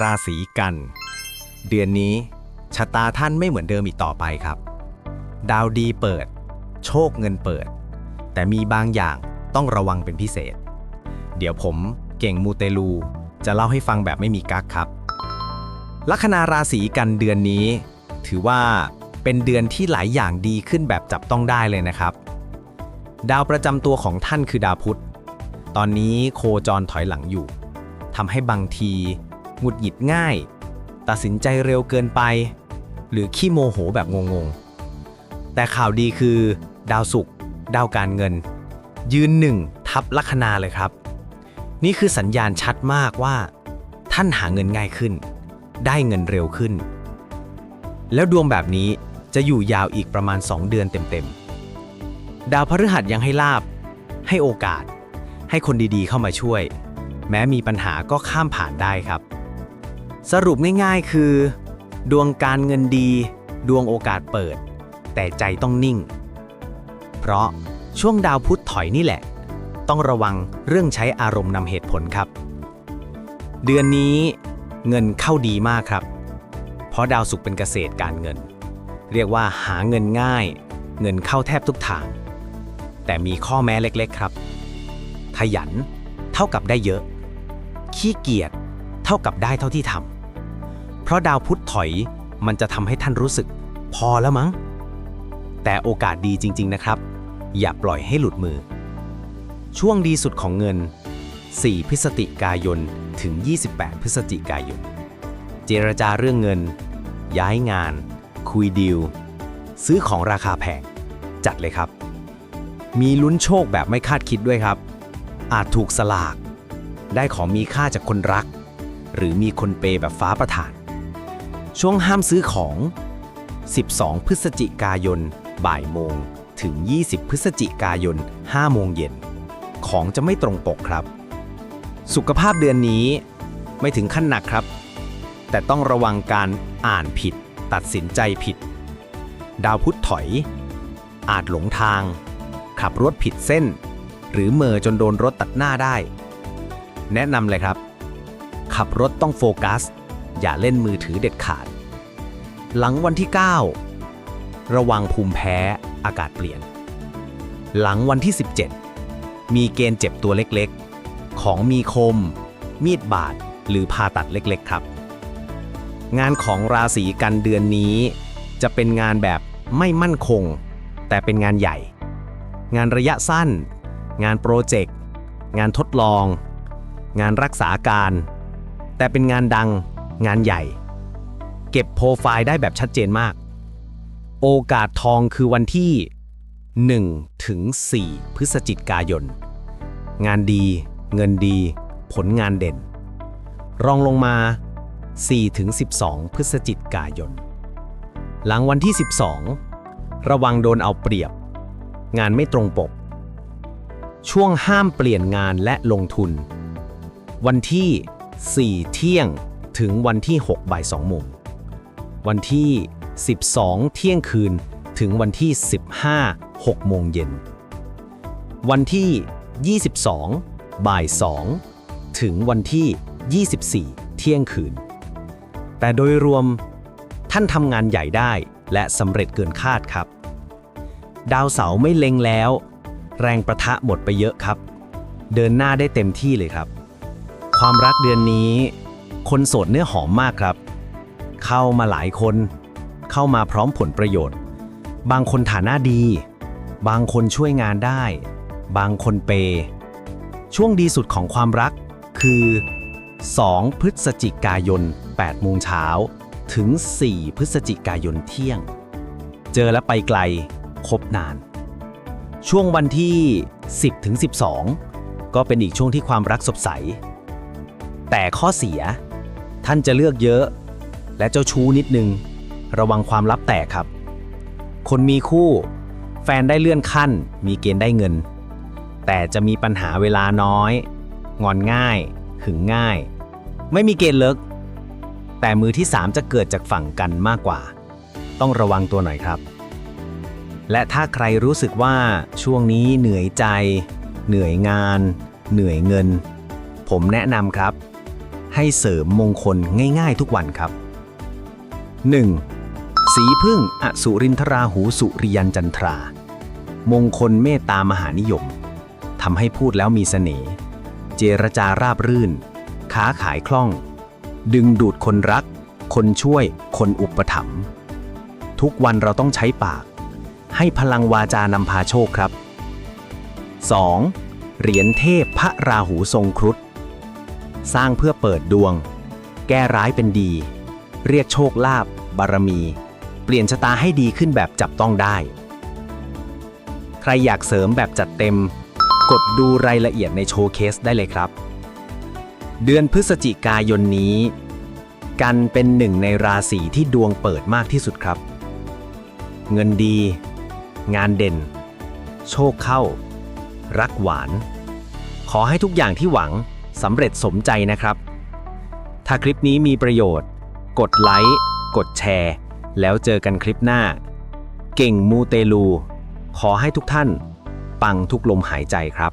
ราศีกัน เดือนนี้ชะตาท่านไม่เหมือนเดิมอีกต่อไปครับ ดาวดีเปิด โชคเงินเปิด แต่มีบางอย่างต้องระวังเป็นพิเศษ เดี๋ยวผมเก่งมูเตลู จะเล่าให้ฟังแบบไม่มีกั๊กครับ ลัคนาราศีกันเดือนนี้ ถือว่าเป็นเดือนที่หลายอย่างดีขึ้นแบบจับต้องได้เลยนะครับ ดาวประจำตัวของท่านคือดาวพุธ ตอนนี้โคจรถอยหลังอยู่ทำให้บางที หงุดหงิดง่าย ตัดสินใจเร็วเกินไป หรือขี้โมโหแบบงงๆ แต่ข่าวดีคือ ดาวศุกร์ดาวการเงิน ยืนหนึ่งทับลัคนาเลยครับ นี่คือสัญญาณชัดมากว่า ท่านหาเงินง่ายขึ้น ได้เงินเร็วขึ้น แล้วดวงแบบนี้จะอยู่ยาวอีกประมาณ 2 เดือนเต็มๆ ดาวพฤหัสยังให้ลาบ ให้โอกาส ให้คนดีๆเข้ามาช่วย แม้มีปัญหาก็ข้ามผ่านได้ครับ สรุปง่ายๆคือ ดวงการเงินดี ดวงโอกาสเปิด แต่ใจต้องนิ่ง เพราะช่วงดาวพุธถอยนี่แหละ ต้องระวังเรื่องใช้อารมณ์นำเหตุผลครับ เดือนนี้เงินเข้าดีมากครับ เพราะดาวศุกร์เป็นเกษตรการเงิน เรียกว่าหาเงินง่าย เงินเข้าแทบทุกทาง แต่มีข้อแม้เล็กๆครับ ขยันเท่ากับได้เยอะ ขี้เกียจ เท่ากับได้เท่าที่ทำเพราะดาวพุธถอยมันจะทำให้ท่านรู้สึก พอแล้วมั้ง แต่โอกาสดีจริง ๆ นะครับ อย่าปล่อยให้หลุดมือ ช่วงดีสุดของเงิน 4 พฤศจิกายนถึง 28 พฤศจิกายน เจรจาเรื่องเงิน ย้ายงาน คุยดีล ซื้อของราคาแพง จัดเลยครับ มีลุ้นโชคแบบไม่คาดคิดด้วยครับ อาจถูกสลาก ได้ของมีค่าจากคนรัก หรือมีคนเปย์แบบฟ้าประทาน ช่วงห้ามซื้อของ 12 พฤศจิกายน บ่ายโมง ถึง 20 พฤศจิกายน 5 โมงเย็น ของจะไม่ตรงปกครับ สุขภาพเดือนนี้ไม่ถึงขั้นหนักครับ แต่ต้องระวังการอ่านผิด ตัดสินใจผิด ดาวพุธถอย อาจหลงทาง ขับรถผิดเส้น หรือเมอจนโดนรถตัดหน้าได้ แนะนำเลยครับ ขับรถต้องโฟกัส อย่าเล่นมือถือเด็ดขาด หลังวันที่ 9 ระวังภูมิแพ้อากาศเปลี่ยน หลังวันที่ 17 มีเกณฑ์เจ็บตัวเล็กๆ ของมีคม มีดบาด หรือผ่าตัดเล็กๆครับ งานของราศีกันเดือนนี้ จะเป็นงานแบบไม่มั่นคง แต่เป็นงานใหญ่ งานระยะสั้น งานโปรเจกต์ งานทดลอง งานรักษาการ แต่เป็นงานดัง งานใหญ่ เก็บโปรไฟล์ได้แบบชัดเจนมาก โอกาสทองคือวันที่ 1 ถึง 4 พฤศจิกายน งานดี เงินดี ผลงานเด่น รองลงมา 4 ถึง 12 พฤศจิกายน หลังวันที่ 12 ระวังโดนเอาเปรียบ งานไม่ตรงปก ช่วงห้ามเปลี่ยนงานและลงทุน วันที่ 4 เที่ยงถึงวันที่6บ่าย2โมงวันที่ 12 เที่ยงคืนถึงวันที่ 15 6โมงเย็น วันที่ 22 บ่าย 2 ถึงวันที่ 24 เที่ยงคืน แต่โดยรวมท่านทำงานใหญ่ได้และสำเร็จเกินคาดครับ ดาวเสาร์ไม่เล็งแล้ว แรงประทะหมดไปเยอะครับ เดินหน้าได้เต็มที่เลยครับ ความรักเดือนนี้ คนโสดเนื้อหอมมากครับ เข้ามาหลายคน เข้ามาพร้อมผลประโยชน์ บางคนฐานะดี บางคนช่วยงานได้ บางคนเปย์ช่วงดีสุดของความรักคือ 2 พฤศจิกายน8โมงเช้าถึง 4 พฤศจิกายนเที่ยง เจอแล้วไปไกล คบนาน ช่วงวันที่ 10ถึง12 ก็เป็นอีกช่วงที่ความรักสดใส แต่ข้อเสีย ท่านจะเลือกเยอะ และเจ้าชู้นิดนึง ระวังความลับแตกครับ คนมีคู่ แฟนได้เลื่อนขั้น มีเกณฑ์ได้เงิน แต่จะมีปัญหาเวลาน้อย งอนง่าย หึงง่าย ไม่มีเกณฑ์เลิก แต่มือที่3จะเกิดจากฝั่งกันมากกว่า ต้องระวังตัวหน่อยครับ และถ้าใครรู้สึกว่าช่วงนี้เหนื่อยใจ เหนื่อยงาน เหนื่อยเงิน ผมแนะนำครับ ให้เสริมมงคลง่ายๆทุกวันครับ 1. สีพึ่งอสุรินทราหูสุริยันจันทรา มงคลเมตตามหานิยมทำให้พูดแล้วมีเสน่ห์เจรจาราบรื่น ค้าขายคล่อง ดึงดูดคนรัก คนช่วย คนอุปถัมภ์ทุกวันเราต้องใช้ปาก ให้พลังวาจานำพาโชคครับ 2. เหรียญเทพพระราหูทรงครุฑ สร้างเพื่อเปิดดวง แก้ร้ายเป็นดี เรียกโชคลาภบารมี เปลี่ยนชะตาให้ดีขึ้นแบบจับต้องได้ ใครอยากเสริมแบบจัดเต็ม กดดูรายละเอียดในโชว์เคสได้เลยครับ เดือนพฤศจิกายนนี้ กันเป็นหนึ่งในราศีที่ดวงเปิดมากที่สุดครับ เงินดี งานเด่น โชคเข้า รักหวาน ขอให้ทุกอย่างที่หวัง สำเร็จสมใจนะครับ ถ้าคลิปนี้มีประโยชน์ กดไลค์กดแชร์ แล้วเจอกันคลิปหน้า เก่งมูเตลู ขอให้ทุกท่าน ปังทุกลมหายใจครับ